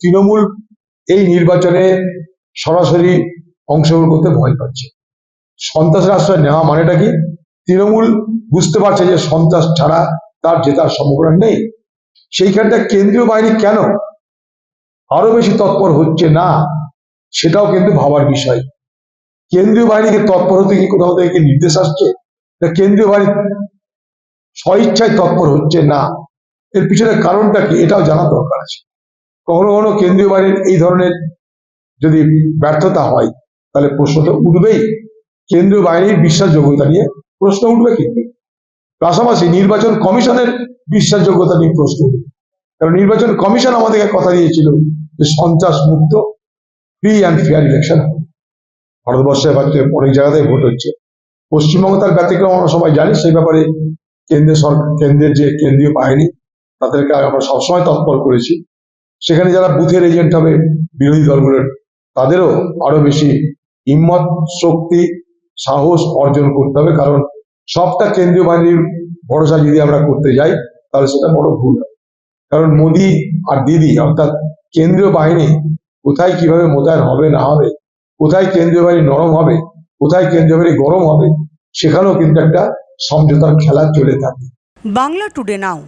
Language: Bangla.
তৃণমূল এই নির্বাচনে সরাসরি অংশগ্রহণ করতে ভয় পাচ্ছে। সন্ত্রাসের আশ্রয় নেওয়া মানেটা কি? তৃণমূল বুঝতে পারছে যে সন্ত্রাস ছাড়া তার জেতার সম্ভাবনা নেই। সেইখানটা কেন্দ্রীয় বাহিনী কেন আরও বেশি তৎপর হচ্ছে না, সেটাও কিন্তু ভাবার বিষয়। কেন্দ্রীয় বাহিনীকে তৎপর হতে কি কোথাও থেকে নির্দেশ আসছে? কেন্দ্রীয় বাহিনী স্বইচ্ছায় তৎপর হচ্ছে না। এর পিছনে কারণটা কি? এটাও জানা দরকার আছে। কখনো কখনো কেন্দ্রীয় বাহিনীর এই ধরনের যদি ব্যর্থতা হয়, তাহলে প্রশ্নটা উঠবেই। কেন্দ্রীয় বাহিনীর বিশ্বাসযোগ্যতা নিয়ে প্রশ্ন উঠবে কিন্তু পাশাপাশি নির্বাচন কমিশনের বিশ্বাসযোগ্যতা নিয়ে প্রশ্ন উঠবে। কারণ নির্বাচন কমিশন আমাদেরকে কথা দিয়েছিল যে সন্ত্রাস মুক্ত ফ্রি অ্যান্ড ফেয়ার ইলেকশন ভারতবর্ষে অনেক জায়গাতেই ভোট হচ্ছে। পশ্চিমবঙ্গ তার ব্যতিক্রম, আমরা সবাই জানি, সেই ব্যাপারে কেন্দ্রীয় সরকার, কেন্দ্রের যে কেন্দ্রীয় বাহিনী, তাদেরকে আমরা সবসময় তৎপর করেছি। সেখানে যারা বুথের এজেন্ট হবে, বিরোধী দলগুলোর, তাদেরও আরও বেশি হিম্মত, শক্তি, সাহস অর্জন করতে হবে। কারণ সবটা কেন্দ্রীয় বাহিনীর ভরসা যদি আমরা করতে যাই, তাহলে সেটা বড় ভুল কারণ মোদি আর দিদি, অর্থাৎ কেন্দ্রীয় বাহিনী কোথায় কীভাবে মোতায়েন হবে, না হবে, কোথায় কেন্দ্রীয় বাহিনী নরম হবে, কোথায় কেন্দ্রীয় বাহিনী গরম হবে, সেখানেও কিন্তু একটা সমঝোতার খেলা চলে থাকে। বাংলা টুডে নাও